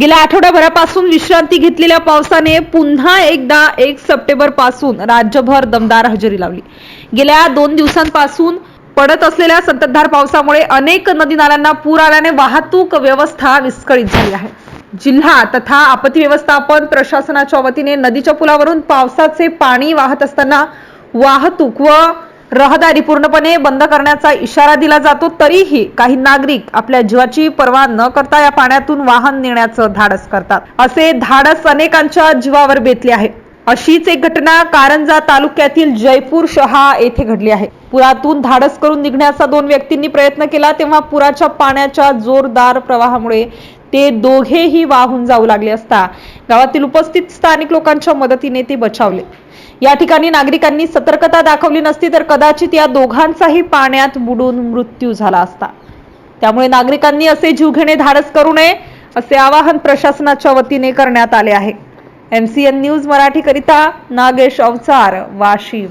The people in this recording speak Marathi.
गेल्या आठवड्याभरापासून विश्रांती घेतलेल्या पावसाने पुन्हा एकदा एक सप्टेंबरपासून राज्यभर दमदार हजेरी लावली. गेल्या दोन दिवसांपासून पडत असलेल्या संततधार पावसामुळे अनेक नदी नाल्यांना पूर आल्याने वाहतूक व्यवस्था विस्कळीत झाली आहे. जिल्हा तथा आपत्ती व्यवस्थापन प्रशासनाच्या वतीने नदीच्या पुलावरून पावसाचे पाणी वाहत असताना वाहतूक व रहदारी पूर्णपणे बंद करण्याचा इशारा दिला जातो तरीही काही नागरिक आपल्या जीवाची पर्वा न करता या पाण्यातून वाहन नेण्याचं धाडस करतात. असे धाडस अनेकांच्या जीवावर बेतले आहे. अशीच एक घटना कारंजा तालुक्यातील जयपूर शहा येथे घडली आहे. पुरातून धाडस करून निघण्याचा दोन व्यक्तींनी प्रयत्न केला तेव्हा पुराच्या पाण्याच्या जोरदार प्रवाहामुळे ते दोघेही वाहून जाऊ लागले असता गावातील उपस्थित स्थानिक लोकांच्या मदतीने ते बचावले. या ठिकाणी नागरिकांनी सतर्कता दाखवली नसती तर कदाचित या दोघांचाही पाण्यात बुडून मृत्यू झाला असता. त्यामुळे नागरिकांनी असे जीवघेणे धाडस करू नये असे आवाहन प्रशासनाच्या वतीने करण्यात आले आहे. एमसीएन न्यूज मराठी करिता नागेश अवचार वाशिम.